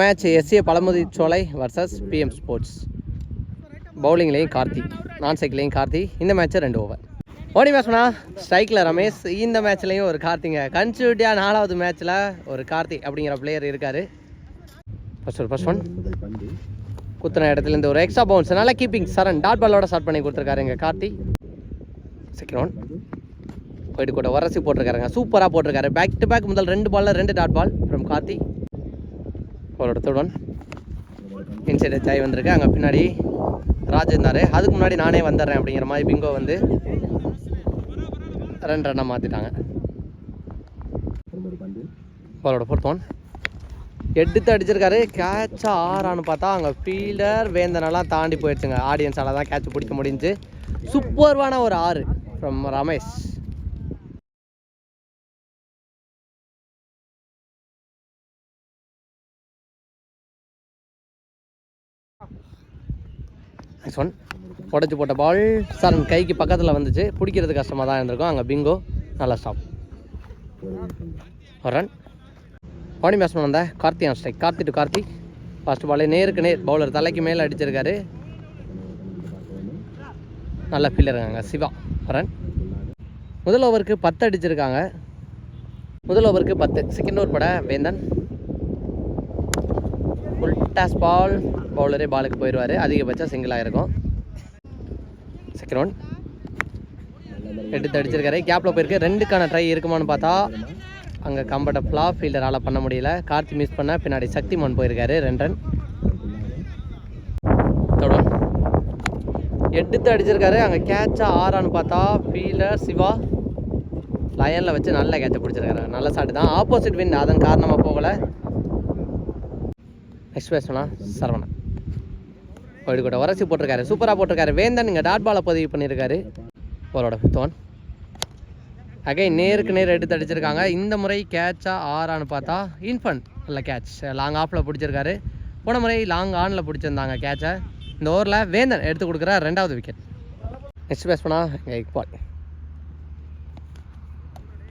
Match SA Pazhamudhir Solai versus PM sports பவுலிங்லேயும் Karthi நான் சைக்கிளையும் கார்த்தி இந்த மேட்ச்சு ரெண்டு ஓவர் ஓடி பேசுனா ஸ்ட்ரைக்கில் ரமேஷ் இந்த மேட்ச்லேயும் ஒரு கார்த்திங்க. கன்சியூட்டியாக நாலாவது மேட்ச்சில் ஒரு கார்த்தி அப்படிங்கிற பிளேயர் இருக்கார். ஃபர்ஸ்ட் ஒரு ஃபர்ஸ்ட் ஒன் குத்துன இடத்துலேருந்து ஒரு எக்ஸ்ட்ரா பவுன்ஸ் நல்லா கீப்பிங் சரண் டாட் பாலோட ஸ்டார்ட் பண்ணி கொடுத்துருக்காரு எங்கள் கார்த்தி. செகண்ட் ஒன் போயிட்டு கூட வரசி போட்டிருக்காருங்க. சூப்பராக போட்டிருக்காரு. பேக் டு பேக் முதல் ரெண்டு பாலில் ரெண்டு டாட் பால் ஃப்ரம் கார்த்தி. அவரோட தேர்ட் ஒன் இன்சைடு வந்திருக்கு. அங்கே பின்னாடி ராஜ் இருந்தார். அதுக்கு முன்னாடி நானே வந்துடுறேன் அப்படிங்கிற மாதிரி பிங்கோ வந்து ரெண்டு ரன்னாக மாற்றிட்டாங்க பாலோட ஃபோர்த் ஒன் எடுத்து அடிச்சிருக்காரு. கேட்சா ஆறான்னு பார்த்தா அங்கே ஃபீல்டர் வேந்தனெல்லாம் தாண்டி போயிடுச்சுங்க. ஆடியன்ஸால் தான் கேட்ச் பிடிக்க முடிஞ்சு. சூப்பர்வான ஒரு ஆறு ஃப்ரம் ரமேஷ். நெக்ஸ்ட் ஒன் உடச்சி போட்ட பால் சார் கைக்கு பக்கத்தில் வந்துச்சு. பிடிக்கிறது கஷ்டமாக தான் இருந்திருக்கும். அங்கே பிங்கோ நல்லா ஸ்டாப் ஒரு ரன் பாடி பேட்ஸ்மேன் வந்த Karthi on strike Karthi to Karthi. First பாலே நேருக்கு நேர் பவுலர் தலைக்கு மேலே அடிச்சிருக்காரு. நல்ல இருக்காங்க. சிவா. ரன் முதல் ஓவருக்கு பத்து அடிச்சிருக்காங்க. முதல் ஓவருக்கு பத்து. செகண்ட் ஓவர் பட வேந்தன். ஃபுல் பால் பவுலரே பாலுக்கு போயிடுவார் அதிகபட்சம் சிங்கிளாக இருக்கும் செகண்ட் ஒன் எடுத்து அடிச்சிருக்காரு. கேப்பில் போயிருக்கு. ரெண்டுக்கான ட்ரை இருக்குமான்னு பார்த்தா அங்கே கம்ஃபர்டபுளாக ஃபீல்டரால் பண்ண முடியல. கார்த்தி மிஸ் பண்ண பின்னாடி சக்திமான் போயிருக்காரு. ரெண்டு ரன் தொடர் எடுத்து அடிச்சிருக்காரு. அங்கே கேட்சாக ஆறான்னு பார்த்தா ஃபீல்டர் சிவா லயனில் வச்சு நல்ல கேட்சை பிடிச்சிருக்காரு. நல்ல சாட்டு தான். ஆப்போசிட் வின் அதன் காரணமாக போகலை. நெக்ஸ்ட் பேசணும்னா சரவணன். போயிட்டு கூட உரசி போட்டிருக்காரு. சூப்பராக போட்டிருக்காரு. வேந்தன் இங்கே டாட் பாலை பதிவு பண்ணியிருக்காரு. அவரோட ஃபிஃப்த் அகை அகைன் நேருக்கு நேர் எடுத்து அடிச்சிருக்காங்க. இந்த முறை கேட்சா ஆறான்னு பார்த்தா இன்ஃபன் நல்ல கேட்ச் லாங் ஆஃபில் பிடிச்சிருக்காரு. போன முறை லாங் ஆனில் பிடிச்சிருந்தாங்க கேட்சை இந்த ஓவரில் வேந்தன் எடுத்து கொடுக்குற ரெண்டாவது விக்கெட் நெக்ஸ்ட் பேஸ் பண்ணா எங்கள் இக்பால்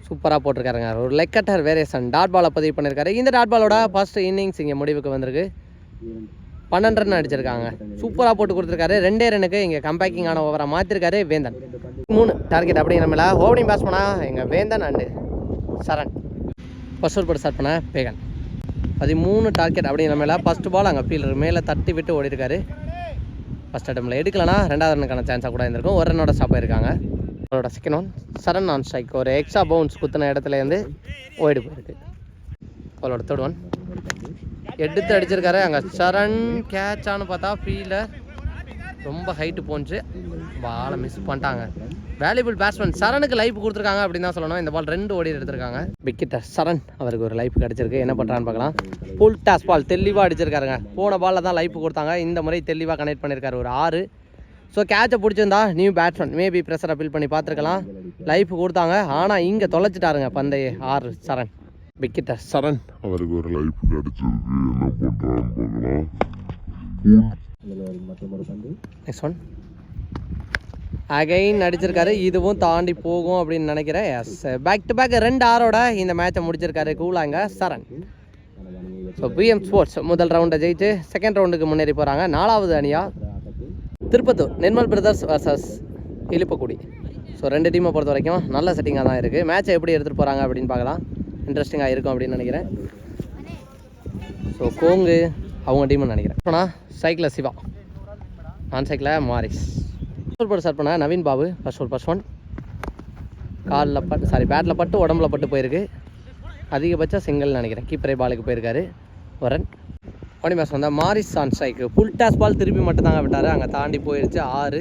சூப்பராக போட்டிருக்காருங்க. ஒரு லெக் கட்டர் வேரியேஷன் டாட் பாலை பதிவு பண்ணியிருக்காரு இந்த டாட் பாலோட ஃபர்ஸ்ட் இன்னிங்ஸ் இங்கே முடிவுக்கு வந்திருக்கு. பன்னெண்டு ரன் அடிச்சிருக்காங்க. சூப்பராக போட்டு கொடுத்துருக்காரு. ரெண்டே ரன்னுக்கு இங்கே கம்பேக்கிங்கான ஓவராக மாற்றிருக்காரு வேந்தன். மூணு டார்கெட் அப்படிங்கிற மேலே ஓவனிங் பாஸ் பண்ணால் எங்கள் Vendhan and Saran. First over போட்டு ஸ்டார்ட் பண்ண பேகன். பதிமூணு டார்கெட் அப்படிங்கிற மேலே ஃபஸ்ட் பால் அங்கே ஃபீல்டர் மேலே தட்டி விட்டு ஓடிருக்காரு. ஃபஸ்ட் அட்டம்பில் எடுக்கலனா ரெண்டாவது ரனுக்கான சான்ஸாக கூட இருந்திருக்கும். ஒரு ரன்னோட ஸ்டாப் ஆயிருக்காங்க. அவரோட second one Saran on strike. ஒரு எக்ஸ்ட்ரா பவுன்ஸ் குத்தின இடத்துலேருந்து ஓடி போயிருக்கு. அவரோட தேர்ட் ஒன் எடுத்து அடிச்சிருக்காரு. அங்கே சரண் கேட்சான்னு பார்த்தா ஃபீல்டர் ரொம்ப ஹைட்டு போணுச்சு பாலை மிஸ் பண்ணிட்டாங்க. வேல்யூபிள் பேட்ஸ்மேன் சரணுக்கு லைஃப் கொடுத்துருக்காங்க அப்படின்னு தான் சொல்லணும். இந்த பால் ரெண்டு ஓடி எடுத்திருக்காங்க. விக்கெட்டர் சரண் அவருக்கு ஒரு லைஃப் கிடச்சிருக்கு. என்ன பண்ணுறான்னு பார்க்கலாம். ஃபுல் டாஸ் பால் தெளிவாக அடிச்சிருக்காருங்க. போன பாலில் தான் லைஃப் கொடுத்தாங்க. இந்த முறை தெளிவாக கனெக்ட் பண்ணியிருக்காரு ஒரு ஆறு ஸோ கேட்சை பிடிச்சிருந்தா new batsman maybe pressure appeal பண்ணி பார்த்துருக்கலாம். லைஃப் கொடுத்தாங்க. ஆனால் இங்கே தொலைச்சிட்டாருங்க பந்தைய ஆறு சரண். விக்கெட்டர் சரண். அவருக்கு ஒரு லைஃப் கிடைச்சிருக்கு. என்ன பண்றான்னு பார்க்கலாம் நெக்ஸ்ட் ஒன் அகைன் அடிச்சிருக்காரு இதுவும் தாண்டி போகும் அப்படின்னு நினைக்கிறேன். எஸ் பேக் டு பேக் ரெண்டு ஆரோட இந்த மேட்சை முடிச்சிருக்காரு கூலாங்க சரண். ஸோ பிஎம் ஸ்போர்ட்ஸ் முதல் ரவுண்டை ஜெயிச்சு செகண்ட் ரவுண்டுக்கு முன்னேறி போகிறாங்க நாலாவது அணியா? Tirupattur Nirmal brothers versus Iluppakudi so ரெண்டு டீமை பொறுத்த வரைக்கும் நல்ல செட்டிங்காக தான் இருக்குது மேட்சை எப்படி எடுத்துகிட்டு போகிறாங்க அப்படின்னு பார்க்கலாம். இன்ட்ரெஸ்டிங்காக இருக்கும் அப்படின்னு நினைக்கிறேன். ஸோ கோங்கு அவங்க டீம்னு நினைக்கிறேன். ஆனால் சைக்கிளில் சிவா. நான் சைக்கிளில் மாரிஸ். ஃபர்ஸ்ட் போட்டு ஸ்டார்ட் பண்ண நவீன் பாபு ஃபர்ஸ்ட் ஒரு ஃபர்ஸ்ட் ஒன் காலில் பட்டு சாரி பேட்டில் பட்டு உடம்புல பட்டு போயிருக்கு. அதிகபட்சம் சிங்கிள் நினைக்கிறேன். கீப்பரை பாலுக்கு போயிருக்காரு. வரன். ஓடி மேட்ச் வந்தால் மாரிஸ் ஆன் ஸ்ட்ரைக்கு. ஃபுல் டாஸ் பால் திருப்பி மட்டும் தாங்க விட்டார். அங்கே தாண்டி போயிருச்சு ஆறு.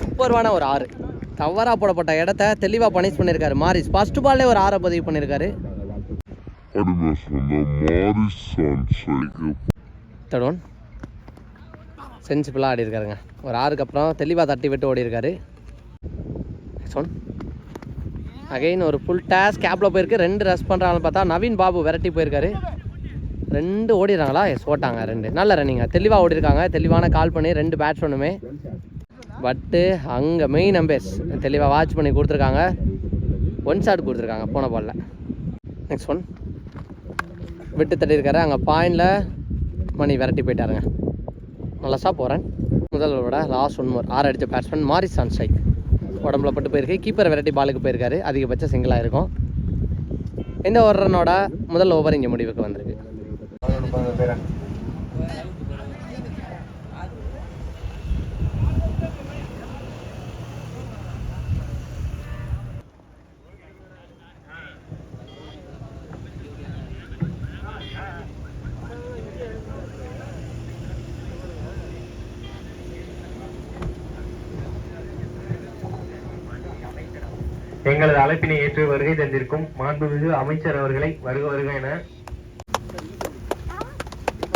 சூப்பர்வான ஒரு ஆறு. தவறாக போடப்பட்ட இடத்த தெளிவாக பனிஷ் பண்ணியிருக்காரு மாரிஸ் ஃபர்ஸ்ட் பால்லே ஒரு ஆறை பதிவு பண்ணியிருக்காரு தேர்ட் ஒன் சென்சிபிளாக ஆடி இருக்காருங்க ஒரு ஆறுக்கு அப்புறம் தெளிவாக தட்டி விட்டு ஓடி இருக்காரு நெக்ஸ்ட் ஒன் அகைன் ஒரு ஃபுல் டேஸ் கேப்பில் போயிருக்கு. ரெண்டு ரஷ் பண்ணுறாங்கன்னு பார்த்தா நவீன் பாபு விரட்டி போயிருக்காரு. ரெண்டு ஓடிடுறாங்களா? எஸ் ஓட்டாங்க ரெண்டு. நல்ல ரன்னிங்க தெளிவாக ஓடிருக்காங்க. தெளிவான கால் பண்ணி ரெண்டு பேட்ஸ்மேனுமே பட்டு அங்கே மெயின் அம்பேஸ் தெளிவாக வாட்ச் பண்ணி கொடுத்துருக்காங்க. ஒன் ஷாட் கொடுத்துருக்காங்க போன பாலில் நெக்ஸ்ட் ஒன் விட்டு தட்டியிருக்காரு. அங்கே பாயிண்டில் மணி விரட்டி போயிட்டாருங்க. நல்லாசாக போகிறேன் முதல் விட லாஸ்ட் ஒன் மோர் ஆறு அடித்த பேட்ஸ்மேன் மாரிசான் ஸ்ட்ரைக். உடம்புல பட்டு போயிருக்கு. கீப்பர் விரட்டி பாலுக்கு போயிருக்காரு. அதிகபட்ச சிங்கிளாக இருக்கும். இந்த ஒரு ரன்னோட முதல் ஓவர் இங்கே முடிவுக்கு வந்திருக்கு. எங்களது அழைப்பினை ஏற்று வருகை தந்திருக்கும் மாண்புமிகு அமைச்சர் அவர்களை வருக வருக என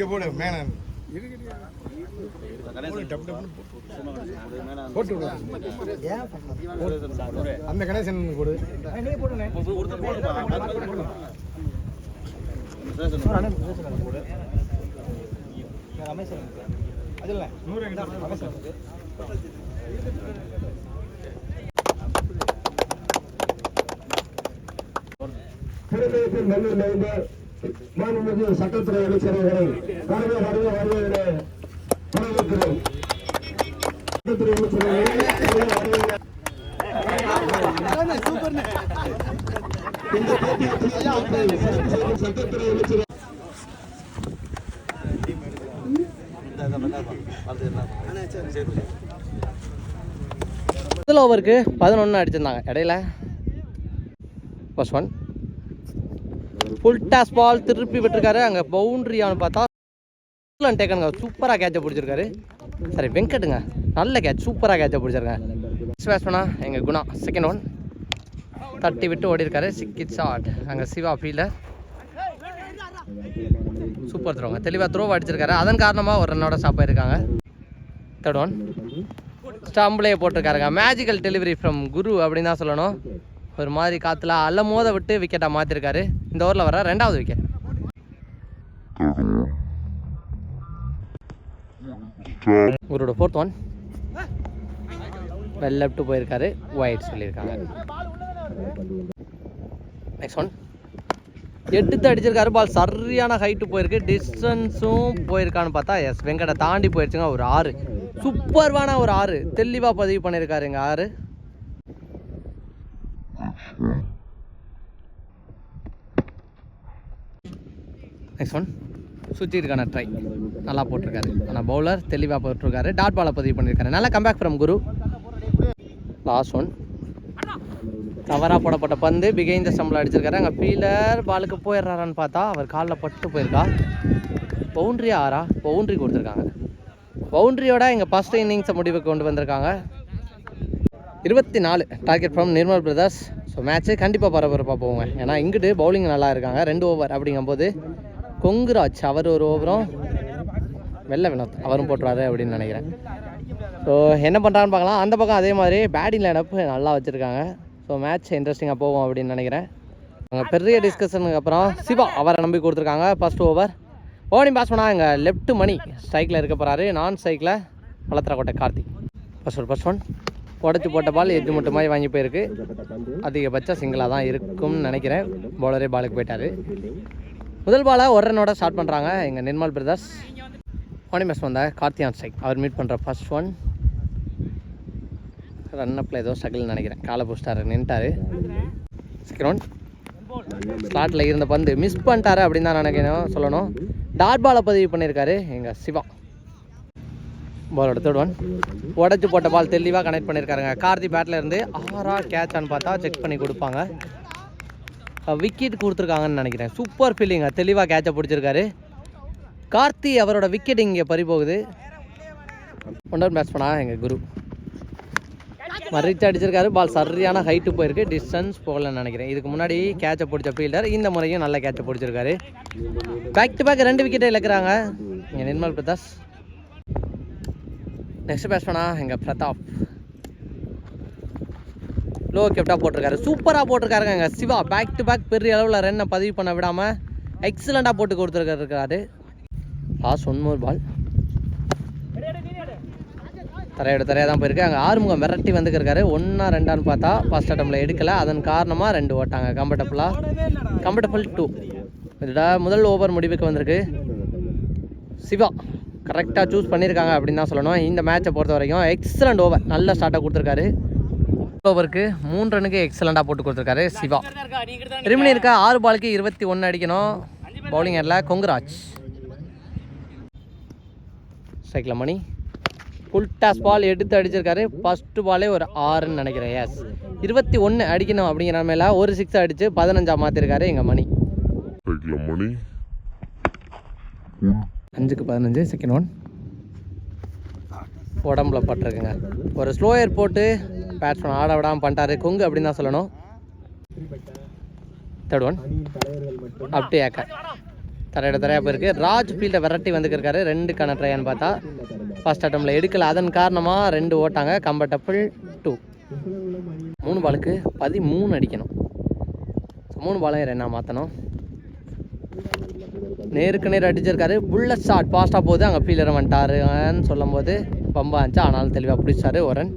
இங்கே போடு மேனன் போட்டு அந்த கணேசன் கொடு நூறு நல்லூர் நிறைந்த மாண்புமிகு சட்டத்துறை அமைச்சர் அவர்களை வருக வருக வருக என வரவேற்கிறோம். சட்டத்துறை அமைச்சர் இந்த போட்டியை சட்டத்துறை அமைச்சர் முதல் ஓவருக்கு பதினொன்று அடிச்சிருந்தாங்க இடையில. First one full toss ball திருப்பி விட்டுருக்காரு. அங்கே பவுண்ட்ரியான்னு பார்த்தா டேக்கனுங்க சூப்பராக கேட்சை பிடிச்சிருக்காரு. சரி வெங்கட்டுங்க. நல்ல கேட்ச் சூப்பராக கேட்சை பிடிச்சிருக்காங்க நெக்ஸ்ட் பேட்ஸ்மேனா எங்கள் குணா. செகண்ட் ஒன் தட்டி விட்டு ஓடிருக்காரு சிக்கிட் ஷாட் அங்கே சிவா ஃபீல்டர் சூப்பர் த்ரோங்க தெளிவாக த்ரோ அடிச்சிருக்காரு. அதன் காரணமாக ஒரு ரன்னோட ஸ்டாப் ஆயிருக்காங்க தேர்ட் ஒன் ஸ்டம்பிளே போட்டிருக்காருங்க. மேஜிக்கல் டெலிவரி ஃப்ரம் குரு அப்படின்னு தான் சொல்லணும். ஒரு மாதிரி காற்றுல அல்ல மோத விட்டு விக்கெட்டாக மாற்றிருக்காரு இந்த ஓவரில் வர ரெண்டாவது விக்கெட் இவரோட ஃபோர்த் ஒன் வெல் லெஃப்ட் போயிருக்காரு. ஒயிட் சொல்லியிருக்காங்க. நெக்ஸ்ட் ஒன் எடுத்து அடிச்சிருக்காரு. பால் சரியான ஹைட்டு போயிருக்கு. டிஸ்டன்ஸும் போயிருக்கான்னு பார்த்தா எஸ் வெங்கடை தாண்டி போயிடுச்சுங்க ஒரு ஆறு. சூப்பர்வான ஒரு ஆறு. தெளிவாக பதிவு பண்ணியிருக்காரு இங்கே ஆறு. நெக்ஸ்ட் ஒன் சுற்றிருக்கான ட்ரை நல்லா போட்டிருக்காரு. ஆனால் பவுலர் தெளிவாக போட்டிருக்காரு. டாட் பாலை பதிவு பண்ணியிருக்காரு. நல்லா comeback from Guru. Last one தவறாக போடப்பட்ட பந்து. பிகைந்த ஸ்டம்பில் அடிச்சிருக்காரு. அங்கே ஃபீலர் பாலுக்கு போயிடுறாரான்னு பார்த்தா அவர் காலில் பட்டு போயிருக்கா. பவுண்ட்ரி ஆறா? பவுண்ட்ரி கொடுத்துருக்காங்க. பவுண்ட்ரியோட எங்கள் ஃபஸ்ட் இன்னிங்ஸை முடிவுக்கு கொண்டு வந்திருக்காங்க. இருபத்தி நாலு target from Nirmal brothers so match கண்டிப்பாக பரபரப்பாக போவோங்க ஏன்னா இங்கிட்டு பவுலிங் நல்லா இருக்காங்க. ரெண்டு ஓவர் அப்படிங்கும்போது கொங்குராஜ் அவர் ஒரு ஓவரும் வெள்ளை வினோத் அவரும் போட்டுருவாரு அப்படின்னு நினைக்கிறேன். ஸோ என்ன பண்ணுறான்னு பார்க்கலாம். அந்த பக்கம் அதே மாதிரி பேட்டிங் லைனப் நல்லா வச்சுருக்காங்க. ஸோ மேட்ச் இன்ட்ரெஸ்டிங்காக போகும் அப்படின்னு நினைக்கிறேன். அங்கே பெரிய டிஸ்கஷனுக்கு அப்புறம் சிவா அவரை நம்பி கொடுத்துருக்காங்க. ஃபர்ஸ்ட் ஓவர் ஓனி பாஸ் பண்ணால் எங்கள் லெஃப்ட் மணி ஸ்ட்ரைக்கில் இருக்க போகிறாரு நான் ஸ்ட்ரைக்கில் Valarthurakottai Karthik first one first one உடச்சி போட்ட பால் எஜ்ஜு மட்டும் மாதிரி வாங்கி போயிருக்கு. அதிகபட்சம் சிங்கிளாக தான் இருக்கும்னு நினைக்கிறேன். பவுலரே பாலுக்கு போயிட்டார். முதல் பாலாக ஒரு ரன்னோட ஸ்டார்ட் பண்ணுறாங்க எங்கள் நிர்மல் பிரதர்ஸ் ஓனி மேட்ச் வந்த கார்த்தியான் சைக் அவர் மீட் பண்ணுற ஃபர்ஸ்ட் ஒன் ரன் அப்பில் ஏதோ ஸ்ட்ரகிள் நினைக்கிறேன். காலை போஸ்டார் நின்ட்டார் செகண்ட் ஸ்லாட்டில் இருந்த பந்து மிஸ் பண்ணிட்டாரு அப்படின்னு தான் நினைக்கணும் சொல்லணும். டாட் பாலை பதிவு பண்ணியிருக்காரு எங்கள் சிவா. பாலோட தேர்ட் ஒன் உடச்சி போட்ட பால் தெளிவாக கனெக்ட் பண்ணியிருக்காருங்க. கார்த்தி பேட்டில் இருந்து ஆறா கேட்சான்னு பார்த்தா செக் பண்ணி கொடுப்பாங்க. விக்கெட் கொடுத்துருக்காங்கன்னு நினைக்கிறேன். சூப்பர் ஃபீலிங்க தெளிவாக கேட்சை பிடிச்சிருக்காரு. கார்த்தி அவரோட விக்கெட் இங்கே பறிபோகுது. ஒன்றர் பேட்ஸ் பண்ணா எங்கள் குரு. மறிச்சு அடிச்சிருக்காரு. பால் சரியான ஹைட்டு போயிருக்கு. டிஸ்டன்ஸ் போகலன்னு நினைக்கிறேன். இதுக்கு முன்னாடி கேட்சை பிடிச்ச ஃபீல்டர் இந்த முறையும் நல்ல கேட்சை பிடிச்சிருக்காரு. பேக் டு பேக் ரெண்டு விக்கெட்டை இழக்கிறாங்க. இங்கே நிர்மல் பிரதாஷ் நெக்ஸ்ட் பேட்ஸ்மனா எங்கள் பிரதாப். லோ கெப்டாக போட்டிருக்காரு. சூப்பராக போட்டிருக்காருங்க சிவா. பேக் டு பேக் பெரிய அளவில் ரன்னை பதிவு பண்ண விடாமல் எக்ஸலண்ட்டாக போட்டு கொடுத்துருக்காரு. லாஸ்ட் ஒன் மோர் பால் தரையோட தரையாக தான் போயிருக்கு. அங்கே ஆறுமுகம் விரட்டி வந்துருக்காரு ஒன்றா ரெண்டான்னு பார்த்தா ஃபஸ்ட் அட்டம்பில் எடுக்கலை. அதன் காரணமாக ரெண்டு ஓட்டாங்க கம்ஃபர்டபுளாக கம்ஃபர்டபுள் டூ இதோட முதல் ஓவர் முடிவுக்கு வந்திருக்கு. சிவா கரெக்டாக சூஸ் பண்ணியிருக்காங்க அப்படின்னு தான் சொல்லணும். இந்த மேட்சை பொறுத்த வரைக்கும் எக்ஸலண்ட் ஓவர் நல்ல ஸ்டார்ட்டாக கொடுத்துருக்காரு. ஓவருக்கு மூணு ரனுக்கு எக்ஸலண்ட்டாக போட்டு கொடுத்துருக்காரு சிவா. ரிமினி இருக்க? ஆறு பாலுக்கு இருபத்தி ஒன்று அடிக்கணும். பவுலிங் ஏரில் கொங்குராஜ். ஸ்ட்ரைக்கில் மணி. ஃபுல் டாஸ் பால் எடுத்து அடிச்சிருக்காரு. ஃபஸ்ட்டு பாலே ஒரு ஆறுன்னு நினைக்கிறேன். எஸ் இருபத்தி ஒன்று அடிக்கணும் அப்படிங்கிற மேலே ஒரு சிக்ஸ் அடித்து பதினஞ்சா மாற்றிருக்காரு எங்கள் மணி. சைக்கிள் மணி. அஞ்சுக்கு பதினஞ்சு செகண்ட் ஒன் உடம்புல பட்டிருக்குங்க. ஒரு ஸ்லோயர் போட்டு பேட்ஸ்மேன் ஆட விடாமல் பண்ணிட்டாரு. குங்கு அப்படின்னு தான் சொல்லணும். தேர்ட் ஒன் அப்படியே டு ஏக்க தரையோட தரையாக போயிருக்கு. ராஜ் ஃபீல்டை விரட்டி வந்துருக்காரு ரெண்டு கண ட்ரையான்னு பார்த்தா ஃபர்ஸ்ட் அட்டம்ல எடுக்கல. அதன் காரணமாக ரெண்டு ஓட்டாங்க. கம்ஃபர்டபுள் டூ மூணு பாலுக்கு பதிமூணு அடிக்கணும். மூணு பாலையும் என்ன மாற்றணும் நேருக்கு நேர் அடிச்சிருக்காரு. புல்லட் ஷாட் ஃபாஸ்ட்டாக போகுது. அங்கே ஃபீலர் வந்துட்டாருன்னு சொல்லும் போது பம்பா இருந்துச்சு ஆனாலும் தெளிவாக பிடிச்சாரு. ஒரன்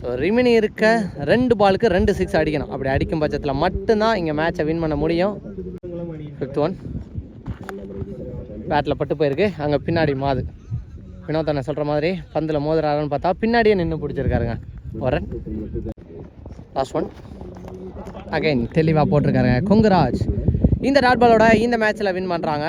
ஸோ ரிமினி இருக்க ரெண்டு பாலுக்கு ரெண்டு சிக்ஸ் அடிக்கணும். அப்படி அடிக்கும் பட்சத்தில் மட்டும்தான் இங்கே மேட்சை வின் பண்ண முடியும். ஃபிஃப்த் ஒன் பேட்டில் பட்டு போயிருக்கு. அங்கே பின்னாடி மாது. வினோத் சொல்கிற மாதிரி பந்தில் மோதுறாருன்னு பார்த்தா பின்னாடியே நின்று பிடிச்சிருக்காருங்க. ஒரன் லாஸ்ட் ஒன் அகைன் தெளிவாக போட்டிருக்காருங்க. கொங்குராஜ். இந்த டாட் பாலோட இந்த மேட்ச்சில் வின் பண்ணுறாங்க